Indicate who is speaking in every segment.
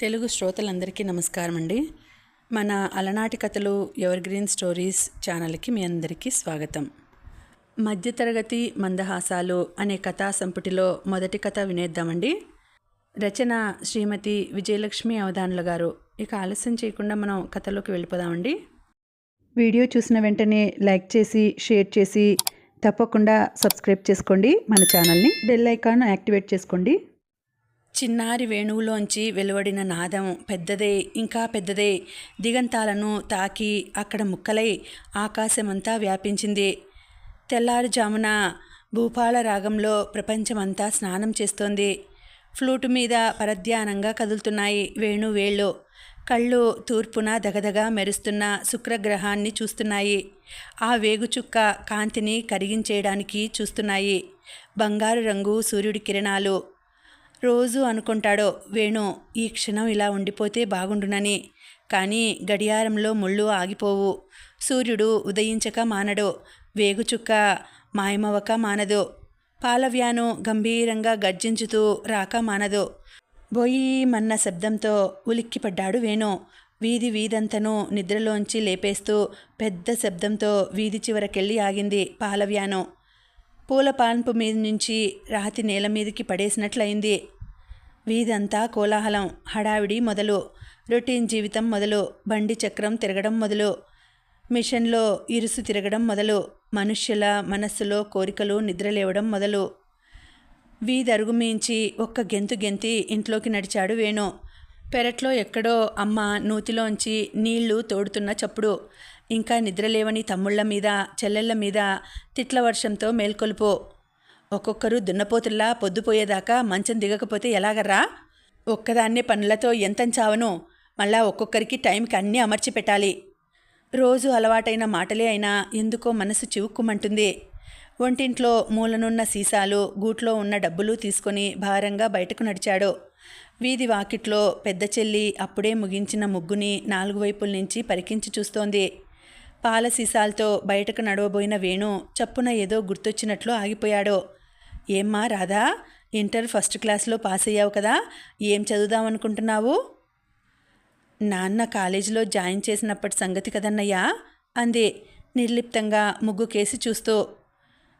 Speaker 1: తెలుగు శ్రోతలందరికీ నమస్కారం అండి మన అలనాటి కథలు ఎవర్ గ్రీన్ స్టోరీస్ ఛానల్కి మీ అందరికీ స్వాగతం. మధ్యతరగతి మందహాసాలు అనే కథా సంపుటిలో మొదటి కథ వినేద్దామండి. రచన శ్రీమతి విజయలక్ష్మి అవధానుల గారు. ఇక ఆలస్యం చేయకుండా మనం కథలోకి వెళ్ళిపోదామండి. వీడియో చూసిన వెంటనే లైక్ చేసి షేర్ చేసి తప్పకుండా సబ్స్క్రైబ్ చేసుకోండి. మన ఛానల్ని బెల్ ఐకాన్ యాక్టివేట్ చేసుకోండి. చిన్నారి వేణువులోంచి వెలువడిన నాదం పెద్దదే ఇంకా పెద్దదే. దిగంతాలను తాకి అక్కడ ముక్కలై ఆకాశమంతా వ్యాపించింది. తెల్లారుజామున భూపాల రాగంలో ప్రపంచమంతా స్నానం చేస్తోంది. ఫ్లూటు మీద పరధ్యానంగా కదులుతున్నాయి వేణువేళ్ళు కళ్ళు తూర్పున దగదగా మెరుస్తున్న శుక్రగ్రహాన్ని చూస్తున్నాయి. ఆ వేగుచుక్క కాంతిని కరిగించేయడానికి చూస్తున్నాయి. బంగారు రంగు సూర్యుడి కిరణాలు. రోజు అనుకుంటాడో వేణు ఈ క్షణం ఇలా ఉండిపోతే బాగుండునని. కానీ గడియారంలో ముళ్ళు ఆగిపోవు. సూర్యుడు ఉదయించక మానడు. వేగుచుక్క మాయమవక మానదు. పాలవ్యాను గంభీరంగా గర్జించుతూ రాక మానదు. బొయ్యమన్న శబ్దంతో ఉలిక్కిపడ్డాడు వేణు. వీధి వీధంతను నిద్రలోంచి లేపేస్తూ పెద్ద శబ్దంతో వీధి చివరకెళ్ళి ఆగింది పాలవ్యాను. పూల పాన్పు మీద నుంచి రాతి నేల మీదకి పడేసినట్లయింది. వీధంతా కోలాహలం హడావిడి మొదలు రొటీన్ జీవితం మొదలు బండి చక్రం తిరగడం మొదలు మిషన్లో ఇరుసు తిరగడం మొదలు మనుష్యుల మనస్సులో కోరికలు నిద్రలేవడం మొదలు. వీధరుగుమించి ఒక్క గెంతు గెంతి ఇంట్లోకి నడిచాడు వేణు. పెరట్లో ఎక్కడో అమ్మ నూతిలోంచి నీళ్ళు తోడుతున్న చప్పుడు. ఇంకా నిద్రలేవని తమ్ముళ్ళ మీద చెల్లెళ్ళ మీద తిట్ల వర్షంతో మేల్కొల్పో. ఒక్కొక్కరు దున్నపోతుల్లా పొద్దుపోయేదాకా మంచం దిగకపోతే ఎలాగర్రా? ఒక్కదాన్నే పనులతో ఎంతంచావను? మళ్ళా ఒక్కొక్కరికి టైంకి అన్నీ అమర్చి పెట్టాలి. రోజు అలవాటైన మాటలే అయినా ఎందుకో మనసు చివుక్కుమంటుంది. ఒంటింట్లో మూలనున్న సీసాలు గూట్లో ఉన్న డబ్బులు తీసుకొని భారంగా బయటకు నడిచాడు. వీధి వాకిట్లో పెద్ద చెల్లి అప్పుడే ముగించిన ముగ్గుని నాలుగు వైపుల నుంచి పరికించి చూస్తోంది. పాల సీసాలతో బయటకు నడవబోయిన వేణు చప్పున ఏదో గుర్తొచ్చినట్లు ఆగిపోయాడు. ఏమ్మా రాధా ఇంటర్ ఫస్ట్ క్లాస్లో పాస్ అయ్యావు కదా ఏం చదువుదామనుకుంటున్నావు? నాన్న కాలేజీలో జాయిన్ చేసినప్పటి సంగతి కదన్నయ్యా అంది నిర్లిప్తంగా ముగ్గు కేసి చూస్తూ.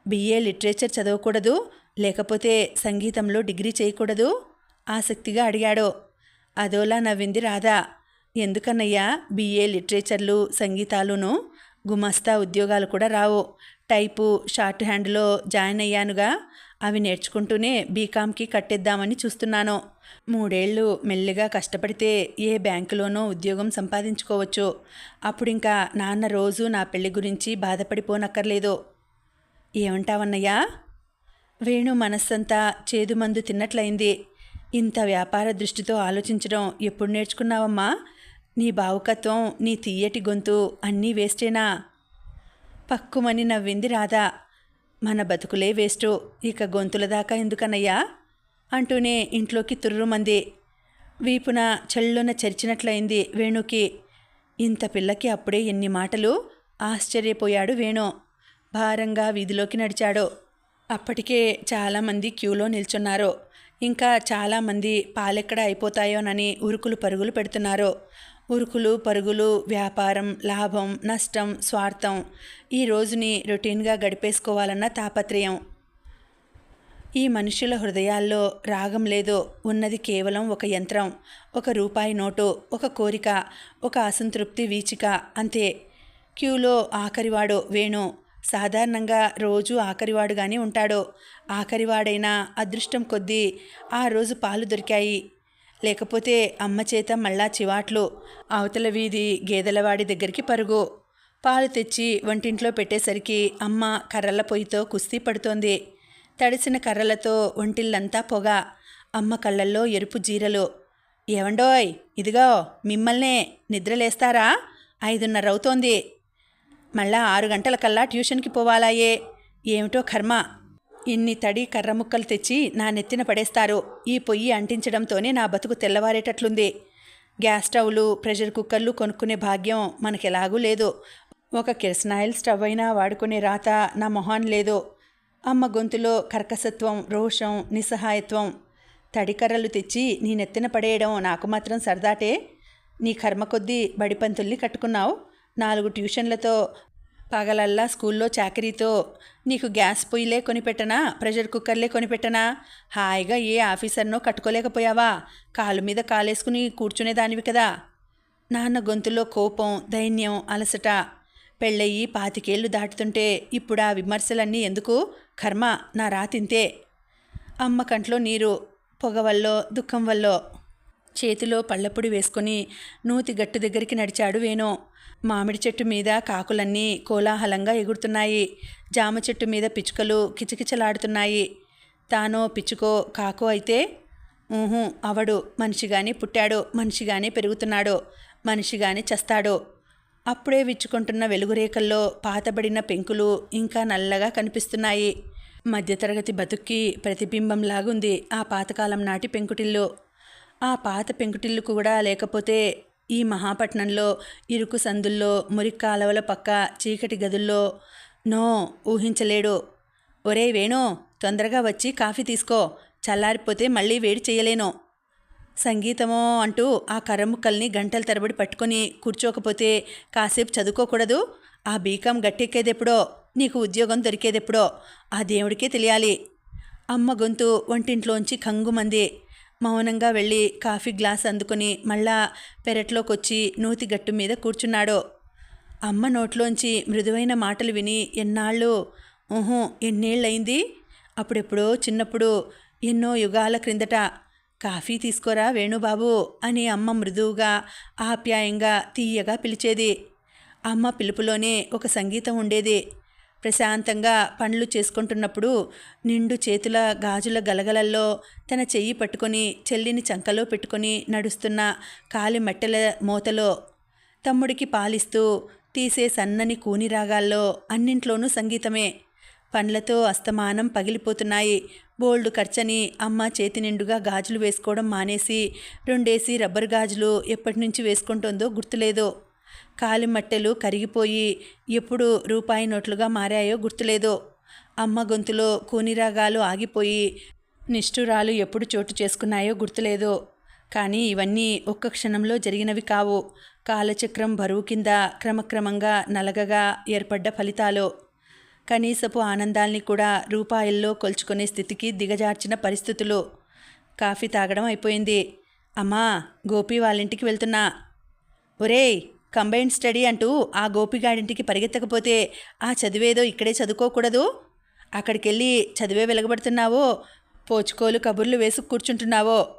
Speaker 1: బిఏ లిటరేచర్ చదవకూడదు లేకపోతే సంగీతంలో డిగ్రీ చేయకూడదు? ఆసక్తిగా అడిగాడు. అదోలా నవ్వింది రాధా. ఎందుకన్నయ్యా? బిఏ లిటరేచర్లు సంగీతాలును గుమస్తా ఉద్యోగాలు కూడా రావు. టైపు షార్ట్ హ్యాండ్లో జాయిన్ అయ్యానుగా. అవి నేర్చుకుంటూనే బీకామ్కి కట్టేద్దామని చూస్తున్నాను. మూడేళ్ళు మెల్లిగా కష్టపడితే ఏ బ్యాంకులోనో ఉద్యోగం సంపాదించుకోవచ్చు. అప్పుడు ఇంకా నాన్న రోజు నా పెళ్ళి గురించి బాధపడిపోనక్కర్లేదు. ఏమంటావన్నయ్యా? వేణు మనస్సంతా చేదుమందు తిన్నట్లయింది. ఇంత వ్యాపార దృష్టితో ఆలోచించడం ఎప్పుడు నేర్చుకున్నావమ్మా? నీ భావుకత్వం నీ తీయటి గొంతు అన్నీ వేస్టేనా? పక్కుమని నవ్వింది రాధా. మన బతుకులే వేస్టు ఇక గొంతుల దాకా ఎందుకన్నయ్యా? అంటూనే ఇంట్లోకి తుర్రుమంది. వీపున చెల్లున చరిచినట్లయింది వేణుకి. ఇంత పిల్లకి అప్పుడే ఎన్ని మాటలు? ఆశ్చర్యపోయాడు వేణు. భారంగా వీధిలోకి నడిచాడు. అప్పటికే చాలామంది క్యూలో నిల్చున్నారు. ఇంకా చాలామంది పాలెక్కడ అయిపోతాయోనని ఉరుకులు పరుగులు పెడుతున్నారు. ఉరుకులు పరుగులు వ్యాపారం లాభం నష్టం స్వార్థం ఈ రోజుని రొటీన్గా గడిపేసుకోవాలన్న తాపత్రయం. ఈ మనుషుల హృదయాల్లో రాగం లేదు ఉన్నది కేవలం ఒక యంత్రం ఒక రూపాయి నోటు ఒక కోరిక ఒక అసంతృప్తి వీచిక అంతే. క్యూలో ఆఖరివాడు వేణు. సాధారణంగా రోజు ఆఖరివాడుగానే ఉంటాడు. ఆఖరివాడైనా అదృష్టం కొద్దీ ఆ రోజు పాలు దొరికాయి. లేకపోతే అమ్మ చేత మళ్ళా చివాట్లు అవతల వీధి గేదెలవాడి దగ్గరికి పరుగు. పాలు తెచ్చి వంటింట్లో పెట్టేసరికి అమ్మ కర్రల పొయ్యితో కుస్తీ పడుతోంది. తడిసిన కర్రలతో ఒంటిల్లంతా పొగ అమ్మ కళ్ళల్లో ఎరుపు జీరలు. ఏవండోయ్ ఇదిగో మిమ్మల్నే నిద్రలేస్తారా? ఐదున్నర అవుతోంది మళ్ళా ఆరు గంటల కల్లా ట్యూషన్కి పోవాలాయే. ఏమిటో కర్మ. ఇన్ని తడి కర్ర ముక్కలు తెచ్చి నా నెత్తిన పడేస్తారు. ఈ పొయ్యి అంటించడంతోనే నా బతుకు తెల్లవారేటట్లుంది. గ్యాస్ స్టవ్లు ప్రెషర్ కుక్కర్లు కొనుక్కునే భాగ్యం మనకెలాగూ లేదు. ఒక కిరసనాయిల్ స్టవ్ అయినా వాడుకునే రాత నా మొహాన్ లేదు. అమ్మ గొంతులో కర్కసత్వం రోషం నిస్సహాయత్వం. తడికర్రలు తెచ్చి నీ నెత్తిన పడేయడం నాకు మాత్రం సరదాటే. నీ కర్మ కొద్దీ బడిపంతుల్ని కట్టుకున్నావు. నాలుగు ట్యూషన్లతో పగలల్లా స్కూల్లో చాకరీతో నీకు గ్యాస్ పొయ్యిలే కొనిపెట్టనా? ప్రెషర్ కుక్కర్లే కొనిపెట్టనా? హాయిగా ఏ ఆఫీసర్నో కట్టుకోలేకపోయావా? కాలు మీద కాలేసుకుని కూర్చునేదానివి కదా. నాన్న గొంతులో కోపం దైన్యం అలసట. పెళ్ళయి పాతికేళ్ళు దాటుతుంటే ఇప్పుడు ఆ విమర్శలన్నీ ఎందుకు? కర్మ నా రాతింతే అమ్మ కంట్లో నీరు పొగ వల్లో దుఃఖం వల్లో. చేతిలో పళ్ళపొడి వేసుకొని నూతి గట్టు దగ్గరికి నడిచాడు వేణు. మామిడి చెట్టు మీద కాకులన్నీ కోలాహలంగా ఎగురుతున్నాయి. జామ చెట్టు మీద పిచ్చుకలు కిచకిచలాడుతున్నాయి. తానో పిచ్చుకో కాకో అయితే ఊహు అవడు మనిషిగానే పుట్టాడు మనిషిగానే పెరుగుతున్నాడు మనిషిగానే చస్తాడు. అప్పుడే విచ్చుకుంటున్న వెలుగురేఖల్లో పాతబడిన పెంకులు ఇంకా నల్లగా కనిపిస్తున్నాయి. మధ్యతరగతి బతుక్కి ప్రతిబింబంలాగుంది ఆ పాతకాలం నాటి పెంకుటిల్లు. ఆ పాత పెంకుటిల్లు కూడా లేకపోతే ఈ మహాపట్నంలో ఇరుకు సందుల్లో మురికి కాలవల పక్క చీకటి గదుల్లో. నో ఊహించలేడు. ఒరే వేణు తొందరగా వచ్చి కాఫీ తీసుకో. చల్లారిపోతే మళ్ళీ వేడి చేయలేను సంగీతమో అంటూ ఆ కర్రముక్కల్ని గంటల తరబడి పట్టుకొని కూర్చోకపోతే కాసేపు చదువుకోకూడదు? ఆ బీకాం గట్టెక్కేదెప్పుడో? నీకు ఉద్యోగం దొరికేదెప్పుడో? ఆ దేవుడికే తెలియాలి. అమ్మ గొంతు వంటింట్లోంచి కంగుమంది. మౌనంగా వెళ్ళి కాఫీ గ్లాస్ అందుకుని మళ్ళా పెరట్లోకొచ్చి నూతి గట్టు మీద కూర్చున్నాడు. అమ్మ నోట్లోంచి మృదువైన మాటలు విని ఎన్నాళ్ళు ఊహు ఎన్నేళ్ళయింది? అప్పుడెప్పుడో చిన్నప్పుడు ఎన్నో యుగాల క్రిందట కాఫీ తీసుకోరా వేణుబాబు అని అమ్మ మృదువుగా ఆప్యాయంగా తీయగా పిలిచేది. అమ్మ పిలుపులోనే ఒక సంగీతం ఉండేది. ప్రశాంతంగా పనులు చేసుకుంటున్నప్పుడు నిండు చేతుల గాజుల గలగలల్లో తన చెయ్యి పట్టుకొని చెల్లిని చంకలో పెట్టుకొని నడుస్తున్న కాలి మట్టెల మూతలో తమ్ముడికి పాలిస్తూ తీసే సన్నని కూని రాగాల్లో అన్నింట్లోనూ సంగీతమే. పండ్లతో అస్తమానం పగిలిపోతున్నాయి. బోల్డ్ ఖర్చని అమ్మ చేతి నిండుగా గాజులు వేసుకోవడం మానేసి రెండేసి రబ్బర్ గాజులు ఎప్పటి నుంచి వేసుకుంటుందో గుర్తులేదు. కాలిమట్టెలు కరిగిపోయి ఎప్పుడు రూపాయి నోట్లుగా మారాయో గుర్తులేదు. అమ్మ గొంతులో కూనిరాగాలు ఆగిపోయి నిష్ఠురాలు ఎప్పుడు చోటు చేసుకున్నాయో గుర్తులేదు. కానీ ఇవన్నీ ఒక్క క్షణంలో జరిగినవి కావు. కాలచక్రం బరువు కింద క్రమక్రమంగా నలగగా ఏర్పడ్డ ఫలితాలు. కనీసపు ఆనందాల్ని కూడా రూపాయల్లో కొల్చుకునే స్థితికి దిగజార్చిన పరిస్థితులు. కాఫీ తాగడం అయిపోయింది. అమ్మా గోపి వాళ్ళింటికి వెళ్తున్నా. ఒరేయ్ కంబైన్డ్ స్టడీ అంటూ ఆ గోపిగాడింటికి పరిగెత్తకపోతే ఆ చదివేదో ఇక్కడే చదువుకోకూడదు? అక్కడికెళ్ళి చదివే వెలగబడుతున్నావో? పోచుకోలు కబుర్లు వేసి కూర్చుంటున్నావో?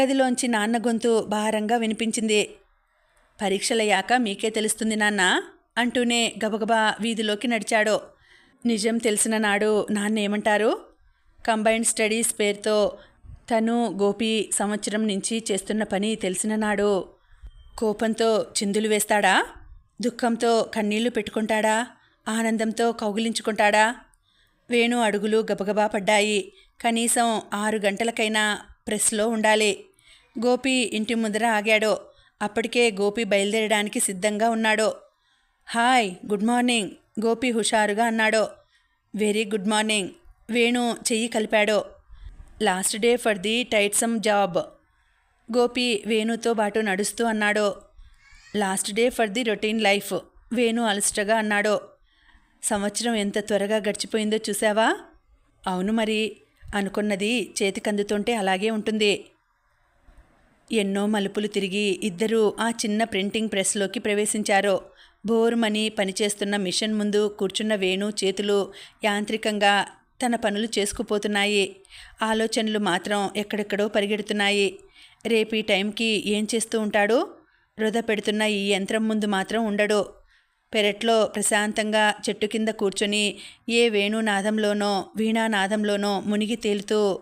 Speaker 1: గదిలోంచి నాన్న గొంతు భారంగా వినిపించింది. పరీక్షలయ్యాక మీకే తెలుస్తుంది నాన్న అంటూనే గబగబా వీధిలోకి నడిచాడు. నిజం తెలిసిన నాడు నాన్న ఏమంటారు? కంబైన్డ్ స్టడీస్ పేరుతో తను గోపి సంవత్సరం నుంచి చేస్తున్న పని తెలిసిన నాడు కోపంతో చిందులు వేస్తాడా? దుఃఖంతో కన్నీళ్ళు పెట్టుకుంటాడా? ఆనందంతో కౌగిలించుకుంటాడా? వేణు అడుగులు గబగబా పడ్డాయి. కనీసం ఆరు గంటలకైనా ప్రెస్లో ఉండాలి. గోపి ఇంటి ముందర ఆగాడో అప్పటికే గోపి బయలుదేరడానికి సిద్ధంగా ఉన్నాడో. హాయ్ గుడ్ మార్నింగ్ గోపి హుషారుగా అన్నాడో. వెరీ గుడ్ మార్నింగ్ వేణు చెయ్యి కలిపాడో. Last day for the tiresome job. Gopi వేణుతో పాటు నడుస్తూ అన్నాడో. Last day for the routine life Venu అలసటగా అన్నాడో. సంవత్సరం ఎంత త్వరగా గడిచిపోయిందో చూసావా అవును మరి అనుకున్నది చేతికందుతుంటే అలాగే ఉంటుంది. ఎన్నో మలుపులు తిరిగి ఇద్దరూ ఆ చిన్న ప్రింటింగ్ ప్రెస్లోకి ప్రవేశించారు. బోరుమని పనిచేస్తున్న మిషన్ ముందు కూర్చున్న వేణు చేతులు యాంత్రికంగా తన పనులు చేసుకుపోతున్నాయి. ఆలోచనలు మాత్రం ఎక్కడెక్కడో పరిగెడుతున్నాయి. రేపు ఈ టైంకి ఏం చేస్తూ ఉంటాడు? వృధ పెడుతున్న ఈ యంత్రం ముందు మాత్రం ఉండడు. పెరట్లో ప్రశాంతంగా చెట్టు కింద కూర్చొని ఏ వేణునాదంలోనో వీణానాదంలోనో మునిగి తేలుతూ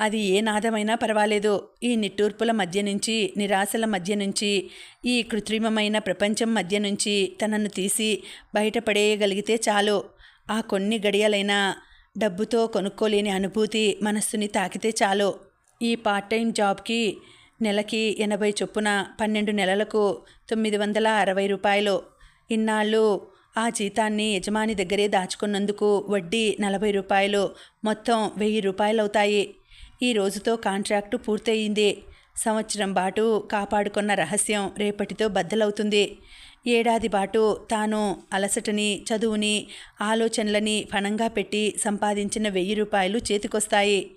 Speaker 1: అది ఏ నాదమైనా పర్వాలేదు. ఈ నిట్టూర్పుల మధ్య నుంచి నిరాశల మధ్య నుంచి ఈ కృత్రిమమైన ప్రపంచం మధ్య నుంచి తనను తీసి బయటపడేయగలిగితే చాలు. ఆ కొన్ని గడియలైనా డబ్బుతో కొనుక్కోలేని అనుభూతి మనస్సుని తాకితే చాలు. ఈ పార్ట్ టైం జాబ్కి నెలకి ఎనభై చొప్పున పన్నెండు నెలలకు తొమ్మిది వందల అరవై రూపాయలు. ఇన్నాళ్ళు ఆ జీతాన్ని యజమాని దగ్గరే దాచుకున్నందుకు వడ్డీ నలభై రూపాయలు మొత్తం వెయ్యి రూపాయలు అవుతాయి ఈ రోజుతో కాంట్రాక్టు పూర్తయింది. సంవత్సరం పాటు కాపాడుకున్న రహస్యం రేపటితో బద్దలవుతుంది. ఏడాది పాటు తాను అలసటని చదువుని ఆలోచనలని ఫణంగా పెట్టి సంపాదించిన వెయ్యి రూపాయలు చేతికొస్తాయి.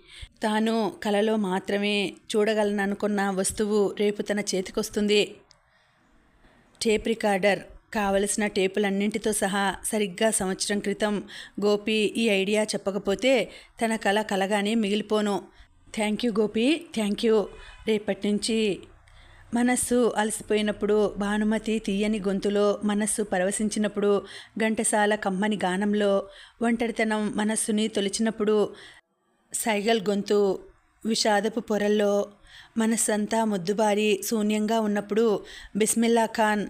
Speaker 1: తాను కలలో మాత్రమే చూడగలననుకున్న వస్తువు రేపు తన చేతికొస్తుంది. టేప్ రికార్డర్ కావలసిన టేపులన్నింటితో సహా సరిగ్గా సంవత్సరం క్రితం గోపి ఈ ఐడియా చెప్పకపోతే తన కళ కలగానే మిగిలిపోను. Thank you Gopi thank you. రేపటి నుంచి మనస్సు అలసిపోయినప్పుడు భానుమతి తీయని గొంతులో మనస్సు పరవశించినప్పుడు ఘంటసాల కమ్మని గానంలో ఒంటరితనం మనస్సుని తొలిచినప్పుడు సైగల్ గొంతు విషాదపు పొరల్లో మనస్సంతా ముద్దుబారి శూన్యంగా ఉన్నప్పుడు బిస్మిల్లా ఖాన్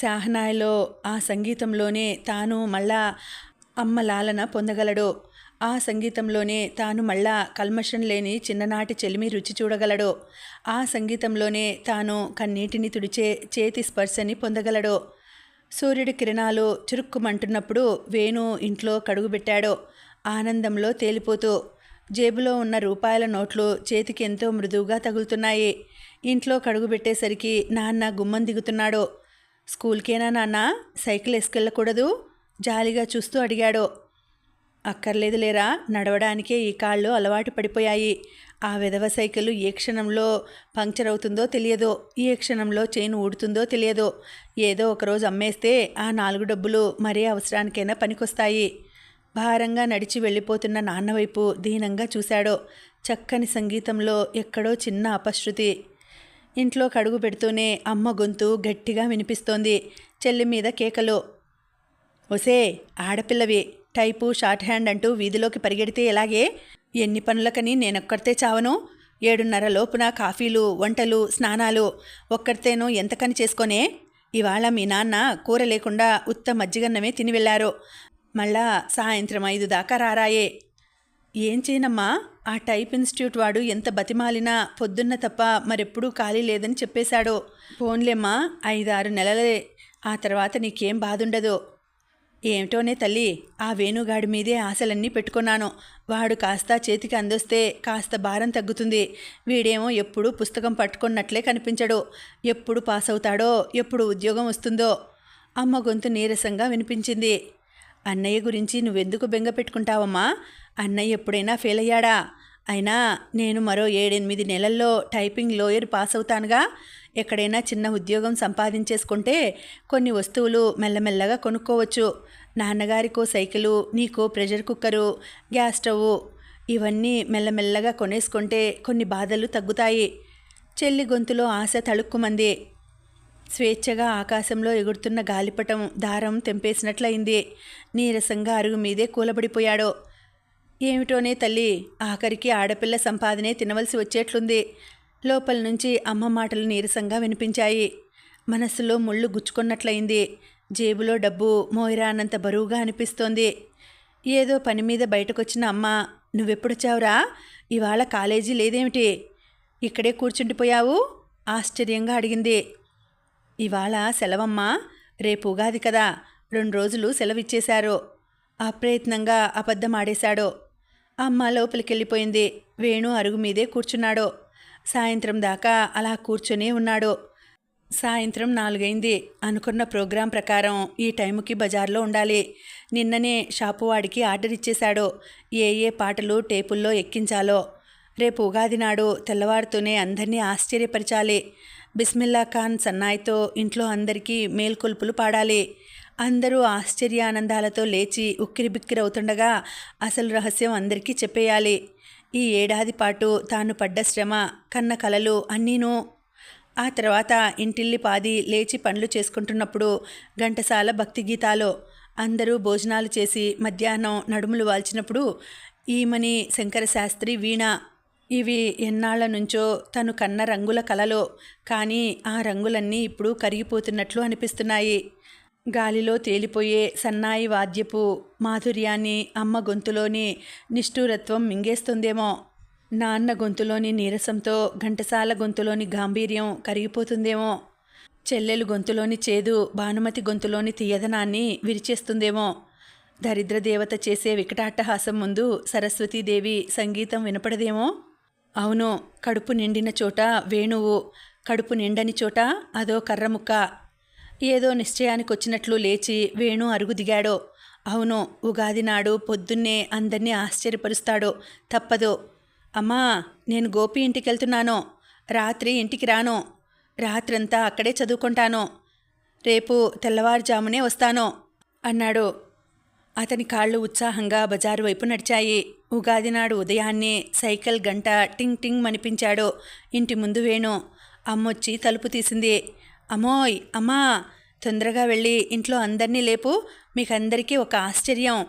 Speaker 1: షాహనాయ్లో ఆ సంగీతంలోనే తాను మళ్ళా అమ్మ లాలన పొందగలడు. ఆ సంగీతంలోనే తాను మళ్ళా కల్మషం లేని చిన్ననాటి చెలిమి రుచి చూడగలడో. ఆ సంగీతంలోనే తాను కన్నీటిని తుడిచే చేతి స్పర్శని పొందగలడో. సూర్యుడి కిరణాలు చురుక్కుమంటున్నప్పుడు వేణు ఇంట్లో కడుగుబెట్టాడో. ఆనందంలో తేలిపోతూ జేబులో ఉన్న రూపాయల నోట్లు చేతికి ఎంతో మృదువుగా తగులుతున్నాయి. ఇంట్లో కడుగు పెట్టేసరికి నాన్న గుమ్మం దిగుతున్నాడో. స్కూల్కేనా నాన్న? సైకిల్ వేసుకెళ్ళకూడదు జాలిగా చూస్తూ అడిగాడో. అక్కర్లేదు లేరా? నడవడానికే ఈ కాళ్ళు అలవాటు పడిపోయాయి. ఆ విధవ సైకిల్ ఏ క్షణంలో పంక్చర్ అవుతుందో తెలియదు ఏ క్షణంలో చైన్ ఊడుతుందో తెలియదు ఏదో ఒకరోజు అమ్మేస్తే ఆ నాలుగు డబ్బులు మరే అవసరానికైనా పనికొస్తాయి. భారంగా నడిచి వెళ్ళిపోతున్న నాన్నవైపు దీనంగా చూశాడు. చక్కని సంగీతంలో ఎక్కడో చిన్న అపశృతి ఇంట్లో కడుగు పెడుతూనే అమ్మ గొంతు గట్టిగా వినిపిస్తోంది. చెల్లి మీద కేకలు. ఒసే ఆడపిల్లవి. టైపు షార్ట్ హ్యాండ్ అంటూ వీధిలోకి పరిగెడితే ఎలాగే? ఎన్ని పనులకని నేనొక్కడితే చావను. ఏడున్నర లోపున కాఫీలు వంటలు స్నానాలు ఒక్కడితేనో ఎంతకని చేసుకొనే? ఇవాళ మీ నాన్న కూర లేకుండా ఉత్త మజ్జిగన్నమే తిని వెళ్ళారు. మళ్ళా సాయంత్రం ఐదు దాకా రారాయే. ఏం చేయనమ్మా? ఆ టైప్ ఇన్స్టిట్యూట్ వాడు ఎంత బతిమాలినా పొద్దున్న తప్ప మరెప్పుడూ ఖాళీ లేదని చెప్పేశాడు. ఫోన్లేమ్మా ఐదారు నెలలే. ఆ తర్వాత నీకేం బాధుండదు. ఏమిటోనే తల్లి ఆ వేణుగాడి మీదే ఆశలన్నీ పెట్టుకున్నాను. వాడు కాస్త చేతికి అందొస్తే కాస్త భారం తగ్గుతుంది. వీడేమో ఎప్పుడు పుస్తకం పట్టుకున్నట్లే కనిపించడు. ఎప్పుడు పాస్ అవుతాడో ఎప్పుడు ఉద్యోగం వస్తుందో. అమ్మ గొంతు నీరసంగా వినిపించింది. అన్నయ్య గురించి నువ్వెందుకు బెంగ పెట్టుకుంటావమ్మా? అన్నయ్య ఎప్పుడైనా ఫెయిల్ అయ్యాడా అయినా నేను మరో ఏడెనిమిది నెలల్లో టైపింగ్ లోయర్ పాస్ అవుతానుగా ఎక్కడైనా చిన్న ఉద్యోగం సంపాదించేసుకుంటే కొన్ని వస్తువులు మెల్లమెల్లగా కొనుక్కోవచ్చు. నాన్నగారికో సైకిలు నీకో ప్రెషర్ కుక్కరు గ్యాస్ స్టవ్ ఇవన్నీ మెల్లమెల్లగా కొనేసుకుంటే కొన్ని బాధలు తగ్గుతాయి. చెల్లి గొంతులో ఆశ తళుక్కుమంది. స్వేచ్ఛగా ఆకాశంలో ఎగురుతున్న గాలిపటం దారం తెంపేసినట్లయింది. నీరసంగా అరుగు మీదే కూలబడిపోయాడు. ఏమిటోనే తల్లి ఆఖరికి ఆడపిల్ల సంపాదనే తినవలసి వచ్చేట్లుంది. లోపల నుంచి అమ్మ మాటలు నీరసంగా వినిపించాయి. మనస్సులో ముళ్ళు గుచ్చుకున్నట్లయింది. జేబులో డబ్బు మోయిరానంత బరువుగా అనిపిస్తోంది. ఏదో పని మీద బయటకొచ్చిన అమ్మ నువ్వెప్పుడొచ్చావురా? ఇవాళ కాలేజీ లేదేమిటి? ఇక్కడే కూర్చుండిపోయావు? ఆశ్చర్యంగా అడిగింది. ఇవాళ సెలవమ్మా రేపు ఉగాది కదా. రెండు రోజులు సెలవిచ్చేశారు. అప్రయత్నంగా అబద్ధమాడేశాడు. అమ్మ లోపలికెళ్ళిపోయింది. వేణు అరుగు మీదే కూర్చున్నాడు. సాయంత్రం దాకా అలా కూర్చొనే ఉన్నాడు. సాయంత్రం నాలుగైంది అనుకున్న ప్రోగ్రాం ప్రకారం ఈ టైంకి బజార్లో ఉండాలి. నిన్ననే షాపు వాడికి ఆర్డర్ ఇచ్చేశాడు. ఏ ఏ పాటలు టేపుల్లో ఎక్కించాలో. రేపు ఉగాది నాడు తెల్లవారుతూనే అందరినీ ఆశ్చర్యపరచాలి. బిస్మిల్లా ఖాన్ సన్నాయితో ఇంట్లో అందరికీ మేల్కొల్పులు పాడాలి. అందరూ ఆశ్చర్యానందాలతో లేచి ఉక్కిరిబిక్కిరవుతుండగా అసలు రహస్యం అందరికీ చెప్పేయాలి. ఈ ఏడాది పాటు తాను పడ్డ శ్రమ కన్న కలలు అన్నీనూ ఆ తర్వాత ఇంటిల్లి పాది లేచి పనులు చేసుకుంటున్నప్పుడు ఘంటసాల భక్తి గీతాలు అందరూ భోజనాలు చేసి మధ్యాహ్నం నడుములు వాల్చినప్పుడు ఈమని శంకరశాస్త్రి వీణ ఇవి ఎన్నాళ్ళ నుంచో తను కన్న రంగుల కలలో కానీ ఆ రంగులన్నీ ఇప్పుడు కరిగిపోతున్నట్లు అనిపిస్తున్నాయి. గాలిలో తేలిపోయే సన్నాయి వాద్యపు మాధుర్యాన్ని అమ్మ గొంతులోని నిష్ఠూరత్వం మింగేస్తుందేమో. నాన్న గొంతులోని నీరసంతో ఘంటసాల గొంతులోని గాంభీర్యం కరిగిపోతుందేమో. చెల్లెలు గొంతులోని చేదు భానుమతి గొంతులోని తీయదనాన్ని విరిచేస్తుందేమో. దరిద్ర దేవత చేసే వికటాట్టహాసం ముందు సరస్వతీదేవి సంగీతం వినపడదేమో. అవును కడుపు నిండిన చోట వేణువు కడుపు నిండని చోట అదో కర్రముక్క. ఏదో నిశ్చయానికి వచ్చినట్లు లేచి వేణు అరుగు దిగాడు. అవును ఉగాది నాడు పొద్దున్నే అందరినీ ఆశ్చర్యపరుస్తాడు. తప్పదు. అమ్మా నేను గోపి ఇంటికి వెళ్తున్నాను రాత్రి ఇంటికి రాను. రాత్రంతా అక్కడే చదువుకుంటాను. రేపు తెల్లవారుజామునే వస్తాను అన్నాడు. అతని కాళ్ళు ఉత్సాహంగా బజారు వైపు నడిచాయి. ఉగాది నాడు ఉదయాన్నే సైకిల్ గంట టింగ్ టింగ్ మనిపించాడు ఇంటి ముందు వేణు. అమ్మొచ్చి తలుపు తీసింది. అమ్మోయ్ అమ్మా తొందరగా వెళ్ళి ఇంట్లో అందరినీ లేపు మీకందరికీ ఒక ఆశ్చర్యం.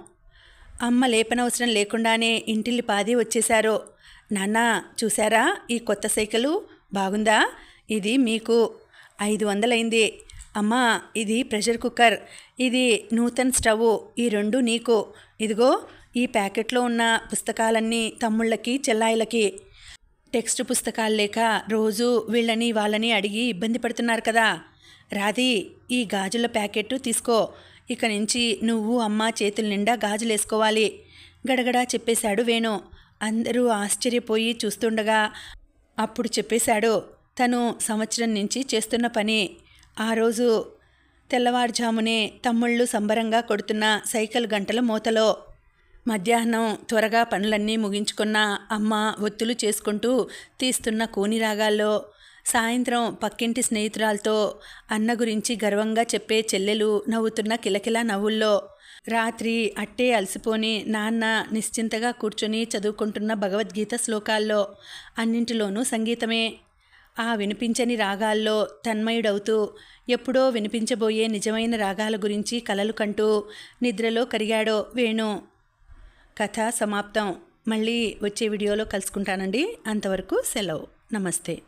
Speaker 1: అమ్మ లేపనవసరం లేకుండానే ఇంటిల్లి పాది వచ్చేశారు. నాన్న చూసారా ఈ కొత్త సైకిలు? బాగుందా? ఇది మీకు. ఐదు వందలైంది. అమ్మా ఇది ప్రెషర్ కుక్కర్. ఇది నూతన్ స్టవ్ ఈ రెండు నీకు. ఇదిగో ఈ ప్యాకెట్లో ఉన్న పుస్తకాలన్నీ తమ్ముళ్ళకి చెల్లాయిలకి. టెక్స్ట్ పుస్తకాలు లేక రోజు వీళ్ళని వాళ్ళని అడిగి ఇబ్బంది పడుతున్నారు కదా. రాధి ఈ గాజుల ప్యాకెట్ తీసుకో. ఇక నుంచి నువ్వు అమ్మ చేతుల నిండా గాజులు వేసుకోవాలి గడగడా చెప్పేశాడు వేణు. అందరూ ఆశ్చర్యపోయి చూస్తుండగా అప్పుడు చెప్పేశాడు తను సంవత్సరం నుంచి చేస్తున్న పని. ఆ రోజు తెల్లవారుజామునే తమ్ముళ్ళు సంబరంగా కొడుతున్న సైకిల్ గంటల మూతలో మధ్యాహ్నం త్వరగా పనులన్నీ ముగించుకున్న అమ్మ ఒత్తులు చేసుకుంటూ తీస్తున్న కూని రాగాల్లో సాయంత్రం పక్కింటి స్నేహితురాలతో అన్న గురించి గర్వంగా చెప్పే చెల్లెలు నవ్వుతున్న కిలకిలా నవ్వుల్లో రాత్రి అట్టే అలసిపోని నాన్న నిశ్చింతగా కూర్చొని చదువుకుంటున్న భగవద్గీత శ్లోకాల్లో అన్నింటిలోనూ సంగీతమే. ఆ వినిపించని రాగాల్లో తన్మయుడవుతూ ఎప్పుడో వినిపించబోయే నిజమైన రాగాల గురించి కలలు కంటూ నిద్రలో కరిగాడో వేణు. కథ సమాప్తం. మళ్ళీ వచ్చే వీడియోలో కలుసుకుంటానండి. అంతవరకు సెలవు. నమస్తే.